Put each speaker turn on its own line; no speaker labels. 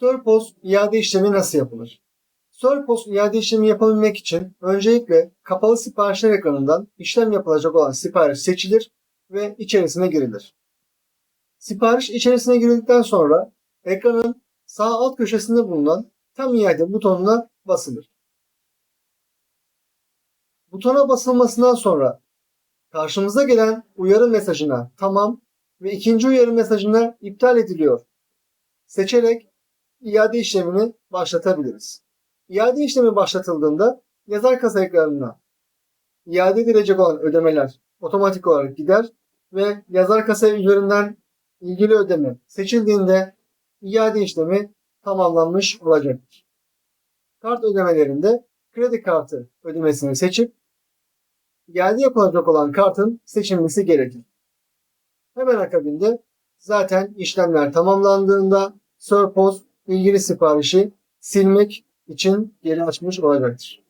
Sörpos iade işlemi nasıl yapılır? Sörpos iade işlemi yapabilmek için öncelikle kapalı siparişler ekranından işlem yapılacak olan sipariş seçilir ve içerisine girilir. Sipariş içerisine girildikten sonra ekranın sağ alt köşesinde bulunan tam iade butonuna basılır. Butona basılmasından sonra karşımıza gelen uyarı mesajına tamam ve ikinci uyarı mesajına iptal ediliyor seçerek iade işlemini başlatabiliriz. İade işlemi başlatıldığında yazar kasa ekranına iade edilecek olan ödemeler otomatik olarak gider ve yazar kasa üzerinden ilgili ödeme seçildiğinde iade işlemi tamamlanmış olacaktır. Kart ödemelerinde kredi kartı ödemesini seçip iade yapılacak olan kartın seçilmesi gerekir. Hemen akabinde zaten işlemler tamamlandığında Surpos ilgili siparişi silmek için geri açmış olacaktır.